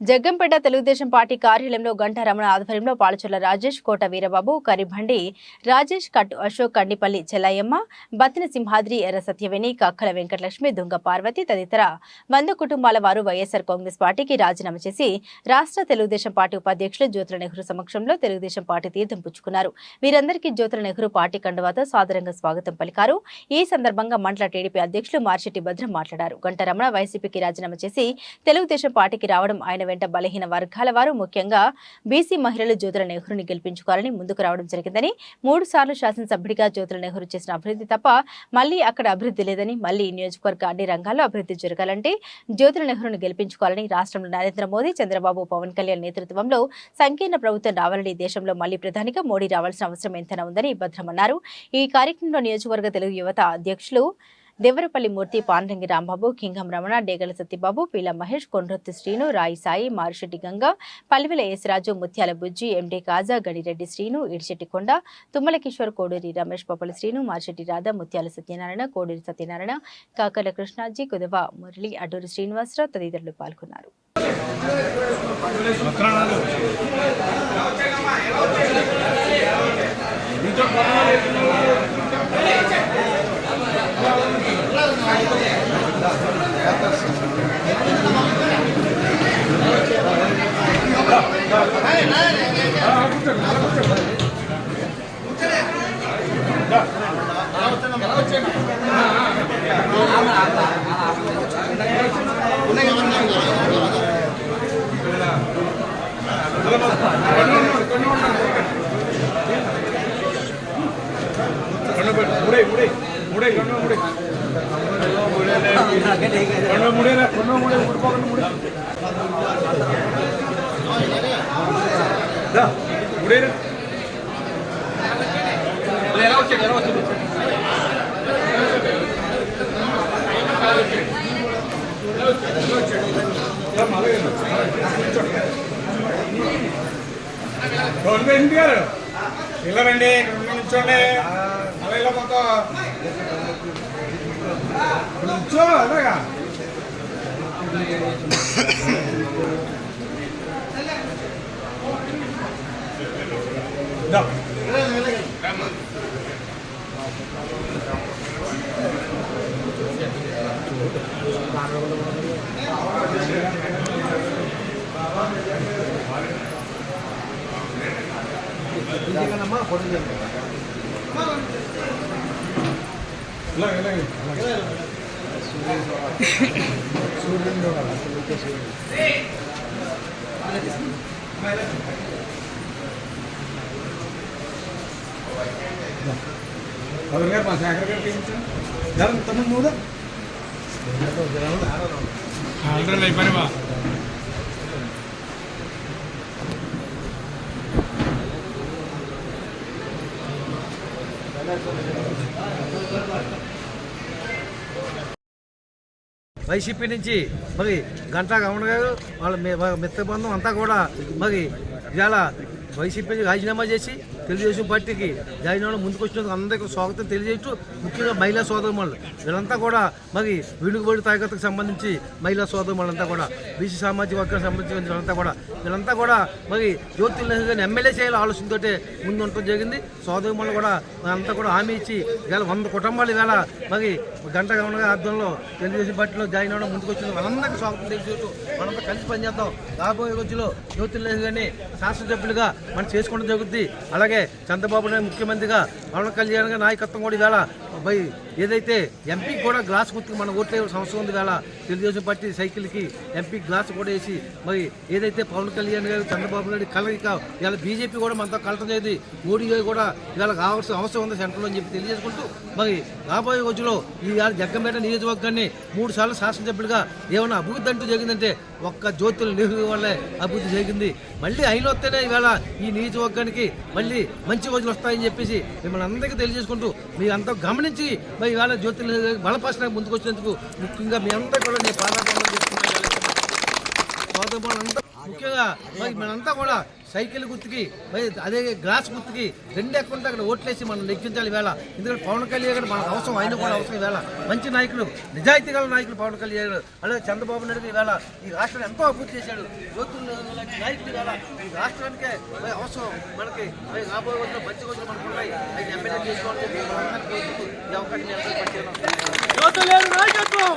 Jaggampeta Telugu Desam party కార్యాలయంలో గంటా రమణ ఆధ్వర్యంలో పాలచర్ల రాజేష్ కోట వీరబాబు కరిబండి రాజేష్ కట్టు అశోక్ కండిపల్లి చెల్లయ్యమ్మ బతిన సింహాద్రి ఎర్ర సత్యవేణి కక్కల వెంకటలక్ష్మి దుంగ పార్వతి తదితర వంద కుటుంబాల వారు వైఎస్ఆర్ కాంగ్రెస్ పార్టీకి రాజీనామా చేసి రాష్ట్ర తెలుగుదేశం పార్టీ ఉపాధ్యక్షులు జ్యోతుల నెహ్రూ సమక్షంలో తెలుగుదేశం పార్టీ తీర్థం పుచ్చుకున్నారు. వీరందరికీ జ్యోతుల నెహ్రూ పార్టీ కండువాతో సాదరంగా స్వాగతం పలికారు. ఈ సందర్భంగా మండల టీడీపీ అధ్యక్షులు మార్చెట్టి భద్రం మాట్లాడారు. గంట రమణ వైసీపీకి రాజీనామా చేసి తెలుగుదేశం పార్టీకి రావడం ఆయన వెంట బలహీన వర్గాల వారు ముఖ్యంగా బీసీ మహిళలు జ్యోతుల నెహ్రూని గెలిపించుకోవాలని ముందుకు రావడం జరిగిందని మూడు సార్లు శాసనసభ్యుడిగా జ్యోతుల నెహ్రూ చేసిన అభివృద్ధి తప్ప మళ్ళీ అక్కడ అభివృద్ధి లేదని మళ్ళీ నియోజకవర్గ అన్ని రంగాల్లో అభివృద్ధి జరగాలంటే జ్యోతుల నెహ్రూను గెలిపించుకోవాలని రాష్ట్రంలో నరేంద్ర మోదీ చంద్రబాబు పవన్ కళ్యాణ్ నేతృత్వంలో సంకీర్ణ ప్రభుత్వం రావాలని దేశంలో మళ్ళీ ప్రధానిగా మోడీ రావాల్సిన అవసరం ఎంతైనా ఉందని భద్రమన్నారు. ఈ కార్యక్రమంలో నియోజకవర్గ తెలుగు యువత అధ్యక్షులు దేవరపల్లి మూర్తి పాండంగి రాంబాబు కింగం రమణ డేగల సత్యబాబు పీల మహేష్ కొండ్రొత్తి శ్రీను రాయి సాయి మారిశెట్టి గంగ పల్లివెల యేసరాజు ముత్యాల బుజ్జి ఎండి కాజా గడిరెడ్డి శ్రీను ఇడిశెట్టి కొండ తుమ్మల కిషోర్ కోడూరి రమేష్ పప్పల శ్రీను మారిశెట్టి రాధ ముత్యాల సత్యనారాయణ కోడూరి సత్యనారాయణ కాకర్ల కృష్ణాజీ కుదవ మురళి అడ్డూరి శ్రీనివాసరావు తదితరులు పాల్గొన్నారు ముడే ముడే ముడే రెండు ముడే రెండు ముడే రెండు ముడే ముడిపోకండి ముడే దా ముడే ఎలా వచ్చాడు ఎలా వచ్చాడు గవర్నమెంట్ గారు ఇలా రండి ఇక్కడ నిల్చోండి అలా ఇలా మొత్తం నిల్చో అలాగా దా. ఇలా ఇలా ఇలా. పదవి గారు మా శేఖర్ గారికి జరం తమ్ముడు నువ్వు ఆల్రెడీ అయిపోయి వైసీపీ నుంచి మరి గంటా గమన గారు వాళ్ళ మిత్ర బంధం అంతా కూడా మరి ఇవాళ వైసీపీ రాజీనామా చేసి తెలుగుదేశం పార్టీకి జాయిన్ అవ్వడం ముందుకొచ్చినందుకు అందరికీ స్వాగతం తెలియజేయచ్చు ముఖ్యంగా మహిళా సోదరుమణులు. వీళ్ళంతా కూడా మరి వెనుకబడి తాగతకు సంబంధించి మహిళా సోదరుమణులంతా కూడా బీసీ సామాజిక వర్గానికి సంబంధించిన వీళ్ళంతా కూడా వీళ్ళంతా కూడా మరి జ్యోతి నెహ్రూ గారిని ఎమ్మెల్యే చేయాలి ఆలోచనతో ముందు ఉండటం జరిగింది. సోదరుమణులు కూడా అంతా కూడా హామీ ఇచ్చి వేళ వంద కుటుంబాలు వేళ మరి గంట గమనగా ఆధ్వర్యంలో తెలుగుదేశం పార్టీలో జాయిన్ అవ్వడం ముందుకొచ్చింది వాళ్ళందరికీ స్వాగతం తెలియజేస్తూ మనంతా కలిసి పనిచేద్దాం. రాబోయే రోజుల్లో జ్యోతి నెహ్రూ గారిని శాసనసభ్యులుగా మనం చేసుకోవడం జరుగుతుంది అలాగే చంద్రబాబు నాయుడు ముఖ్యమంత్రిగా పవన్ కళ్యాణ్ నాయకత్వం కూడా ఇవాళ బై ఏదైతే ఎంపీ కూడా గ్లాస్ గుర్తుకు మన ఓట్లే సంవత్సరం ఉంది ఇవాళ తెలుగుదేశం పార్టీ సైకిల్కి ఎంపీ గ్లాస్ కూడా వేసి మరి ఏదైతే పవన్ కళ్యాణ్ గారు చంద్రబాబు నాయుడు కలయిక ఇవాళ బీజేపీ కూడా మనతో కలటం చేయదు మోడీ గారు కూడా ఇవాళ కావాల్సిన అవసరం ఉంది సెంటర్లో అని చెప్పి తెలియజేసుకుంటూ మరి రాబోయే రోజుల్లో ఈ జగ్గంపేట నియోజకవర్గాన్ని మూడు సార్లు శాసనసభ్యుడిగా ఏమైనా అభివృద్ధి అంటూ జరిగిందంటే ఒక్క జ్యోతుల నెహ్రూ వల్లే అభివృద్ధి జరిగింది. మళ్ళీ ఆయన వస్తేనే ఇవాళ ఈ నియోజకవర్గానికి మళ్ళీ మంచి రోజులు వస్తాయని చెప్పేసి మిమ్మల్ని అందరికీ తెలియజేసుకుంటూ మీ అంతా గమనించి మరి ఇవాళ జ్యోతుల బలపరచడానికి ముందుకు వచ్చినందుకు ముఖ్యంగా మీ అందరూ కూడా నేను పాదాపంలో చెప్తున్నాను అంతా ముఖ్యంగా మరి మనంతా కూడా సైకిల్ గుర్తుకి మరి అదే గ్లాస్ గుర్తుకి రెండు ఎక్కడుంటే అక్కడ ఓట్లేసి మనం లెక్కించాలి వేళ. ఎందుకంటే పవన్ కళ్యాణ్ గారు మనకు అవసరం ఆయన కూడా అవసరం వేళ. మంచి నాయకులు నిజాయితీ గల నాయకులు పవన్ కళ్యాణ్ అలాగే చంద్రబాబు నాయుడు వేళ ఈ రాష్ట్రం ఎంతో అభివృద్ధి చేశాడు. యువతులు నాయకులు వేళ ఈ రాష్ట్రానికే అవసరం మనకి. రాబోయే రోజుల్లో మంచి రోజులు మనకు ఉన్నాయి. ఆయన ఎమ్మెల్యే చేసుకోవాలని ఈ నాయకత్వం!